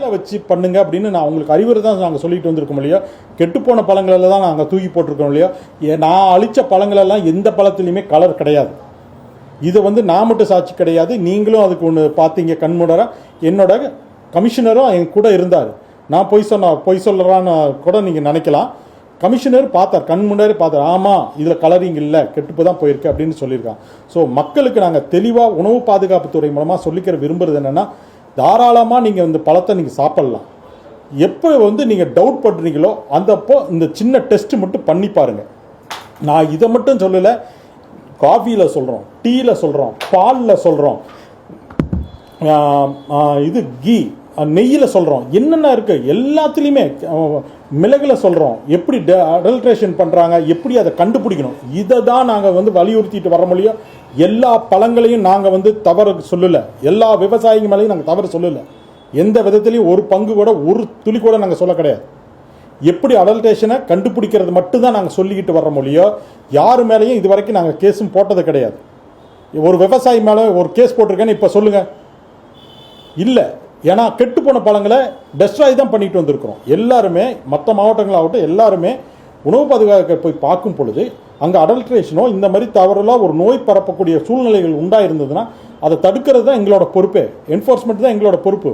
மேலே வச்சு பண்ணுங்க அப்படின்னு நான் உங்களுக்கு அறிவுரை தான் நாங்கள் சொல்லிட்டு வந்திருக்கோம் இல்லையா? கெட்டுப்போன பழங்களில் தான் நாங்கள் தூக்கி போட்டிருக்கோம் இல்லையா? நான் அழிச்ச பழங்களெல்லாம் எந்த பழத்துலையுமே கலர் கிடையாது. இது வந்து நான் மட்டும் சாட்சி கிடையாது. நீங்களும் அதுக்கு ஒன்று பார்த்தீங்க கண்முடராக என்னோட கமிஷனரும் என் கூட இருந்தார். நான் பொய் சொன்ன பொய் சொல்கிறான்னு கூட நீங்கள் நினைக்கலாம். கமிஷனர் பார்த்தார் கண் முன்னாடி பார்த்தார். ஆமாம் இதில் கலரிங் இல்லை கெட்டுப்பு தான் போயிருக்கு அப்படின்னு சொல்லியிருக்கான் ஸோ மக்களுக்கு நாங்கள் தெளிவாக உணவு பாதுகாப்புத்துறை மூலமாக சொல்லிக்கிற விரும்புறது என்னென்னா தாராளமாக நீங்கள் இந்த பழத்தை நீங்கள் சாப்பிட்லாம். எப்போ வந்து நீங்கள் டவுட் பண்ணுறீங்களோ அந்தப்போ இந்த சின்ன டெஸ்ட் மட்டும் பண்ணி பாருங்கள் நான் இதை மட்டும் சொல்லலை காஃபியில் சொல்கிறோம் டீயில் சொல்கிறோம் பாலில் சொல்கிறோம் இது கீ நெய்யில் சொல்கிறோம் என்னென்ன இருக்குது எல்லாத்துலேயுமே மிளகில் சொல்கிறோம் எப்படி அடல்ட்ரேஷன் பண்ணுறாங்க எப்படி அதை கண்டுபிடிக்கணும். இதை தான் நாங்கள் வந்து வலியுறுத்திட்டு வர முடியும் எல்லா பழங்களையும் நாங்கள் வந்து தவறு சொல்லலை. எல்லா விவசாயிங்க மேலேயும் நாங்கள் தவறு சொல்லலை. எந்த விதத்துலையும் ஒரு பங்கு கூட ஒரு துளி கூட நாங்கள் சொல்ல கிடையாது. எப்படி அடல்டேஷனை கண்டுபிடிக்கிறது மட்டும்தான் நாங்கள் சொல்லிக்கிட்டு வர மொழியோ யார் மேலேயும் இது வரைக்கும் நாங்கள் கேஸும் போட்டது கிடையாது. ஒரு விவசாயி மேலே ஒரு கேஸ் போட்டிருக்கேன்னு இப்போ சொல்லுங்கள் இல்லை ஏன்னா கெட்டு போன பழங்களை டெஸ்ட்ராய் தான் பண்ணிட்டு வந்திருக்கிறோம். எல்லாருமே மற்ற மாவட்டங்களாகட்டும் எல்லாருமே உணவு பாதுகாக்க போய் பார்க்கும் பொழுது அங்கே அடல்ட்ரேஷனோ இந்த மாதிரி தவறுலாம் ஒரு நோய் பரப்பக்கூடிய சூழ்நிலைகள் உண்டாயிருந்ததுன்னா அதை தடுக்கிறது தான் எங்களோட பொறுப்பே. என்ஃபோர்ஸ்மெண்ட் தான் எங்களோட பொறுப்பு.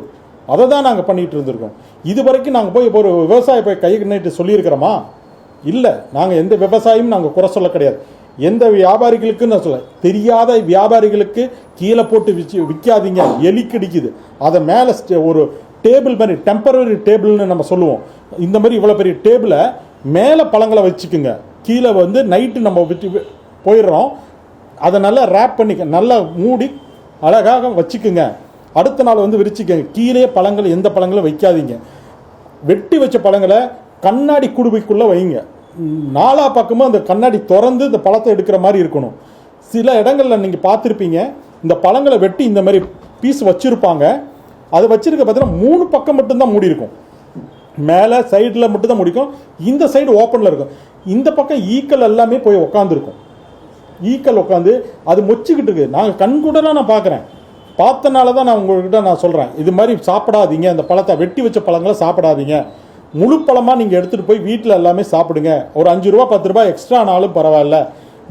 அதை தான் நாங்கள் பண்ணிகிட்டு இருந்திருக்கோம். இது வரைக்கும் நாங்கள் போய் ஒரு விவசாய போய் கை நீட்டு சொல்லியிருக்கிறோமா? இல்லை. நாங்கள் எந்த விவசாயமும் நாங்கள் குறை சொல்ல கிடையாது. எந்த வியாபாரிகளுக்கு நான் சொல்ல தெரியாத வியாபாரிகளுக்கு கீழே போட்டு விச்சு விற்காதீங்க எலி கிடைக்குது அதை மேலே ஒரு டேபிள் மாதிரி டெம்பரரி டேபிள்னு நம்ம சொல்லுவோம். இந்த மாதிரி இவ்வளோ பெரிய டேபிளை மேலே பழங்களை வச்சுக்குங்க. கீழே வந்து நைட்டு நம்ம விட்டு போயிடுறோம். அதை நல்லா ரேப் பண்ணிக்க நல்லா மூடி அழகாக வச்சுக்குங்க. அடுத்த நாள் வந்து விரிச்சிக்கங்க. கீழே பழங்கள் எந்த பழங்களும் வைக்காதீங்க. வெட்டி வச்ச பழங்களை கண்ணாடி குடுவைக்குள்ளே வைங்க. நாலா பக்கமும் அந்த கண்ணாடி திறந்து இந்த பழத்தை எடுக்கிற மாதிரி இருக்கணும். சில இடங்களில் நீங்கள் பார்த்துருப்பீங்க இந்த பழங்களை வெட்டி இந்த மாதிரி பீஸ் வச்சுருப்பாங்க. அது வச்சுருக்க பார்த்தீங்கன்னா மூணு பக்கம் மட்டும்தான் மூடி இருக்கும். மேலே சைடில் மட்டும்தான் முடிக்கும் இந்த சைடு ஓப்பனில் இருக்கும். இந்த பக்கம் ஈக்கள் எல்லாமே போய் உக்காந்துருக்கும். ஈக்கள் உட்காந்து அது மொச்சிக்கிட்டு இருக்குது நாங்கள் கண்கூடலாம் நான் பார்க்குறேன் பார்த்தனால தான் நான் உங்கள்கிட்ட நான் சொல்கிறேன் இது மாதிரி சாப்பிடாதீங்க. அந்த பழத்தை வெட்டி வச்ச பழங்களை சாப்பிடாதீங்க. முழு பழமாக நீங்கள் எடுத்துகிட்டு போய் வீட்டில் எல்லாமே சாப்பிடுங்க. ஒரு அஞ்சு ரூபா பத்து ரூபா எக்ஸ்ட்ரா ஆனாலும் பரவாயில்ல.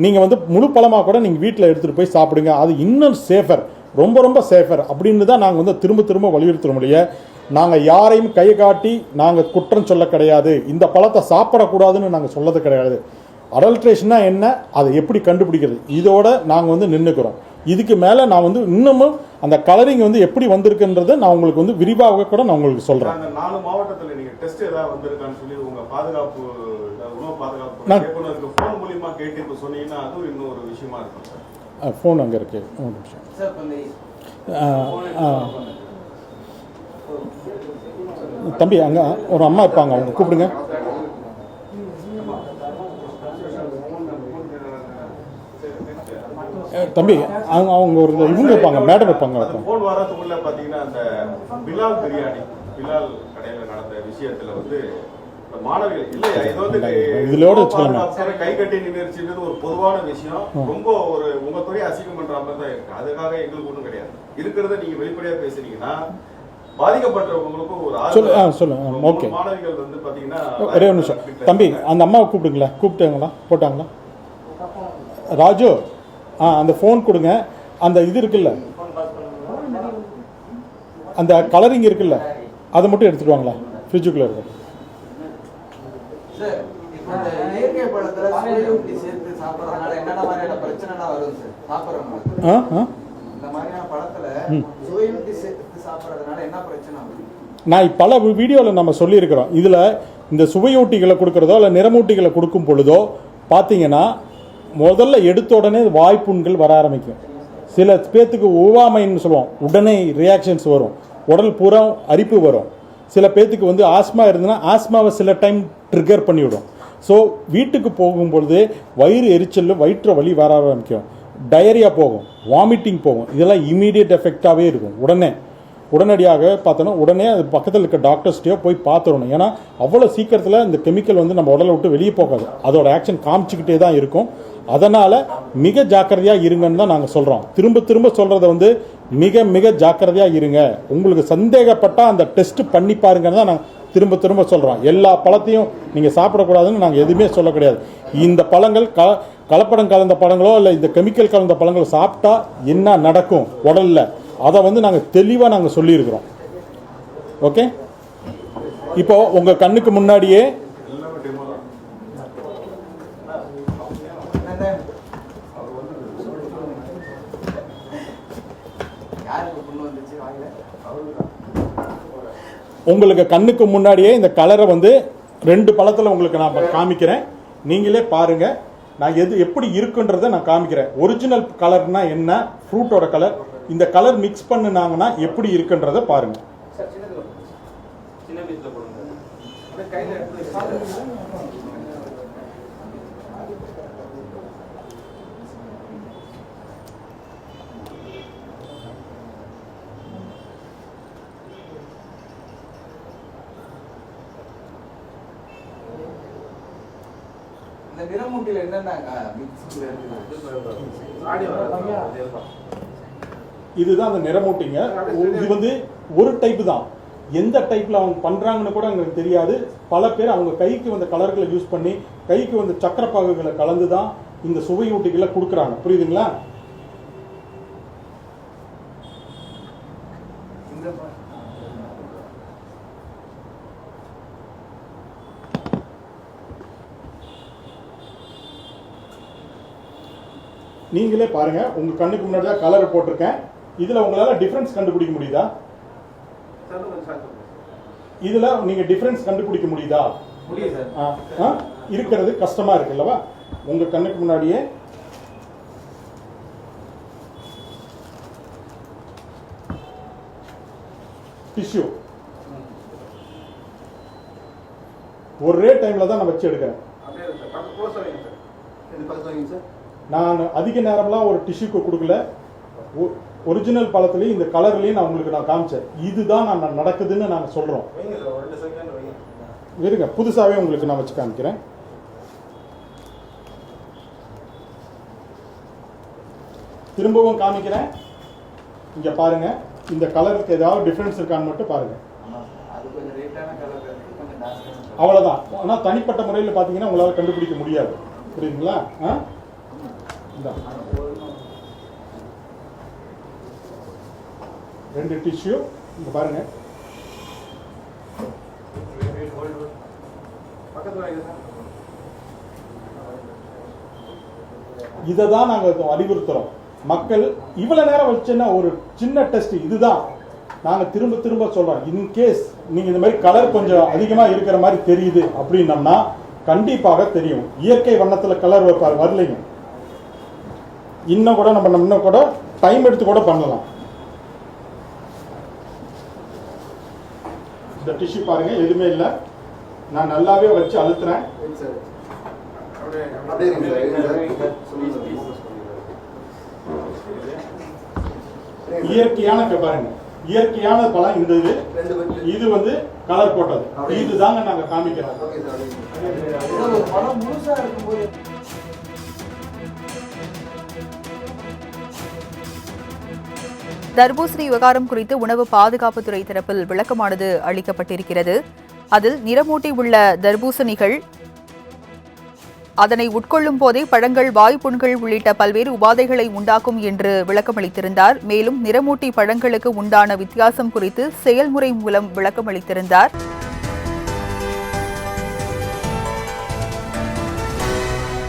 நீங்கள் வந்து முழு பழமாக கூட நீங்கள் வீட்டில் எடுத்துகிட்டு போய் சாப்பிடுங்க. அது இன்னும் சேஃபர் ரொம்ப ரொம்ப சேஃபர் அப்படின்னு தான் நாங்கள் வந்து திரும்ப திரும்ப வலியுறுத்த முடிய நாங்கள் யாரையும் கை காட்டி நாங்கள் குற்றம் சொல்ல கிடையாது. இந்த பழத்தை சாப்பிடக்கூடாதுன்னு நாங்கள் சொல்லது கிடையாது. அடல்ட்ரேஷன்னா என்ன? அதை எப்படி கண்டுபிடிக்கிறது? இதோட நாங்கள் வந்து நின்றுக்கிறோம் இதுக்கு மேலே நான் வந்து இன்னமும் அந்த கலரிங் வந்து எப்படி வந்திருக்குன்றதை நான் உங்களுக்கு வந்து விரிவாக கூட நான் உங்களுக்கு சொல்கிறேன் அந்த நாலு மாவட்டத்துல நீங்க டெஸ்ட் ஏதாவது வந்திருக்கான்னு சொல்லி உங்க பாதுகாப்பு உணவு பாதுகாப்பு நான்- இயக்குனருக்கு போன் மூலியமா கேட்டு இப்ப சொன்னீங்கன்னா அதுவும் இன்னும் ஒரு விஷயமா இருக்கும் சார். ஃபோன் அங்கே இருக்கு. ஒரு நிமிஷம். தம்பி அங்கே ஒரு அம்மா இருப்பாங்க அவங்க கூப்பிடுங்க. தம்பி அவங்க அவங்க ஒரு இவங்க இருப்பாங்க மேடம் இருப்பாங்க போன் வாரத்துக்குள்ள பாத்தீங்கன்னா அந்த பிலால் பிரியாணி பிலால் கடையில நடந்த விஷயத்துல வந்து மாணவிகள் இல்லையா இது வந்து. பாதுகாப்பு கை கட்டி நின்றுச்சுன்றது ஒரு பொதுவான விஷயம். ரொம்ப ஒரு உங்க துறை அசிங்கம் பண்ற மாதிரி தான் இருக்கு. அதுக்காக எங்களுக்கு ஒண்ணும் கிடையாது. இருக்கிறத நீங்க வெளிப்படையா பேசுனீங்கன்னா ஓகே. ஒரே நிமிஷம். தம்பி அந்த அம்மாவை கூப்பிடுங்களா கூப்பிட்டாங்களா? போட்டாங்களா? ராஜு ஆ அந்த ஃபோன் கொடுங்க. அந்த இது இருக்குல்ல. அந்த கலரிங் இருக்குல்ல. அதை மட்டும் எடுத்துட்டு வாங்களா ஃப்ரிட்ஜுக்குள்ளே இருக்கு நான் பல வீடியோவில் நம்ம சொல்லியிருக்கிறோம். இதில் இந்த சுவையூட்டிகளை கொடுக்குறதோ இல்லை நிறமூட்டிகளை கொடுக்கும் பொழுதோ பார்த்தீங்கன்னா முதல்ல எடுத்த உடனே வாய்ப்புண்கள் வர ஆரம்பிக்கும். சில பேர்த்துக்கு ஒவ்வாமைன்னு சொல்லுவோம். உடனே ரியாக்ஷன்ஸ் வரும். உடல் பூரா அரிப்பு வரும். சில பேர்த்துக்கு வந்து ஆஸ்மா இருந்ததுன்னா ஆஸ்மாவை சில டைம் ட்ரிகர் பண்ணிவிடும். ஸோ வீட்டுக்கு போகும்பொழுது வயிறு எரிச்சல் வயிற்று வலி வர ஆரம்பிக்கும். டயரியா போகும். வாமிட்டிங் போகும். இதெல்லாம் இமீடியட் எஃபெக்டாகவே இருக்கும். உடனே. உடனடியாக பார்த்தோன்னா உடனே அது பக்கத்தில் இருக்க டாக்டர்ஸ்டையோ போய் பார்த்துடணும். ஏன்னா அவ்வளோ சீக்கிரத்தில் இந்த கெமிக்கல் வந்து நம்ம உடலை விட்டு வெளியே போகாது. அதோட ஆக்ஷன் காமிச்சிக்கிட்டே தான் இருக்கும். அதனால் மிக ஜாக்கிரதையாக இருங்கன்னு தான் நாங்கள் சொல்கிறோம் திரும்ப திரும்ப சொல்கிறத வந்து மிக மிக ஜாக்கிரதையாக இருங்க. உங்களுக்கு சந்தேகப்பட்டால் அந்த டெஸ்ட் பண்ணி பாருங்கன்னு தான் நாங்கள் திரும்ப திரும்ப சொல்கிறோம் எல்லா பழத்தையும் நீங்கள் சாப்பிடக்கூடாதுன்னு நாங்கள் எதுவுமே சொல்ல கிடையாது. இந்த பழங்கள் க கலப்படம் கலந்த பழங்களோ இல்லை இந்த கெமிக்கல் கலந்த பழங்களோ சாப்பிட்டா என்ன நடக்கும் உடலில்? அதை வந்து நாங்கள் தெளிவாக நாங்கள் சொல்லியிருக்கிறோம். ஓகே? இப்போ உங்கள் கண்ணுக்கு முன்னாடியே உங்களுக்கு கண்ணுக்கு முன்னாடியே இந்த கலரை வந்து ரெண்டு பழத்தில் உங்களுக்கு நான் காமிக்கிறேன். நீங்களே பாருங்க. நான் எது எப்படி இருக்குன்றதை நான் காமிக்கிறேன். ஒரிஜினல் கலர்னா என்ன? ஃப்ரூட்டோட கலர் இந்த கலர் மிக்ஸ் பண்ணுனாங்கன்னா எப்படி இருக்குன்றதை பாருங்க. சின்ன பீஸ்ல போடுங்க கையில எடுத்து இந்த நிறமூட்டில என்னென்ன மிக்ஸ் இருக்குது? இதுதான் அந்த நிறமூட்டிங்க. இது வந்து ஒரு டைப் தான். எந்த டைப்ல அவங்க பண்றாங்கன்னு கூட எங்களுக்கு தெரியாது. பல பேர் அவங்க கைக்கு வந்த கலர்களை யூஸ் பண்ணி கைக்கு வந்த சக்கரப்பாகுகளை கலந்து தான் இந்த சுவையூட்டிகளை கொடுக்குறாங்க. புரியுதுங்களா? நீங்களே பாருங்க. உங்க கண்ணுக்கு முன்னாடி தான் கலர் போட்டிருக்கேன். இதுல உங்களால டிஃபரன்ஸ் கண்டுபிடிக்க முடியுதா? இதுல நீங்க டிஃபரன்ஸ் கண்டுபிடிக்க முடியுதா? இருக்கிறது கஷ்டமா இருக்கு அல்லவா உங்க கண்ணுக்கு முன்னாடியே. டிஷ்யூ ஒரே டைம்ல தான் நான் வச்சு எடுக்கிறேன். நான் அதிக நேரம்லாம் ஒரு டிஷ்யூக்கு கொடுக்கல. ஒரிஜினல் பழத்துலேயும் இந்த கலர்லையும் நான் உங்களுக்கு நான் காமிச்சேன். இதுதான் நான் நடக்குதுன்னு நாங்கள் சொல்கிறோம் இருங்க புதுசாகவே உங்களுக்கு நான் வச்சு காமிக்கிறேன். திரும்பவும் காமிக்கிறேன். இங்கே பாருங்க இந்த கலருக்கு ஏதாவது டிஃப்ரென்ஸ் இருக்கான்னு மட்டும் பாருங்க. ஆமாம் சார் அது கொஞ்சம் ரேட்டான கலர் இருக்கு கொஞ்சம் டார்க்கான அவ்வளோதான் ஆனால் தனிப்பட்ட முறையில் பார்த்தீங்கன்னா உங்களால் கண்டுபிடிக்க முடியாது. புரியுதுங்களா? ஆ இந்தா. ரெண்டு டிஷ்யூ இங்கே பாருங்க. இதை தான் நாங்கள் அறிவுறுத்துறோம். மக்கள் இவ்வளோ நேரம் வச்சுன்னா ஒரு சின்ன டெஸ்ட் இதுதான். நாங்கள் திரும்ப திரும்ப சொல்கிறோம் இன்கேஸ் நீங்கள் இந்த மாதிரி கலர் கொஞ்சம் அதிகமாக இருக்கிற மாதிரி தெரியுது அப்படின்னம்னா கண்டிப்பாக தெரியும். இயற்கை வண்ணத்தில் கலர் வைப்பார் வரலையும் இன்னும் கூட நம்ம இன்னும் கூட டைம் எடுத்து கூட பண்ணலாம். இந்த டிஷ்யூ பாருங்க எதுவுமே இல்லை. நான் நல்லாவே வச்சு அழுத்துறேன். இயற்கையான பாருங்க. இயற்கையான பழம் இந்த இது. இது வந்து கலர் போட்டது. இதுதாங்க நாங்க காமிக்கிறோம் தர்பூசணி விவகாரம் குறித்து உணவு பாதுகாப்புத்துறை தரப்பில் விளக்கமானது அளிக்கப்பட்டிருக்கிறது. அதில் நிறமூட்டி உள்ள தர்பூசணிகள் அதனை உட்கொள்ளும் போதே பழங்கள் வாய்ப்புண்கள் உள்ளிட்ட பல்வேறு உபாதைகளை உண்டாக்கும் என்று விளக்கமளித்திருந்தார். மேலும் நிறமூட்டி பழங்களுக்கு உண்டான வித்தியாசம் குறித்து செயல்முறை மூலம் விளக்கமளித்திருந்தார்.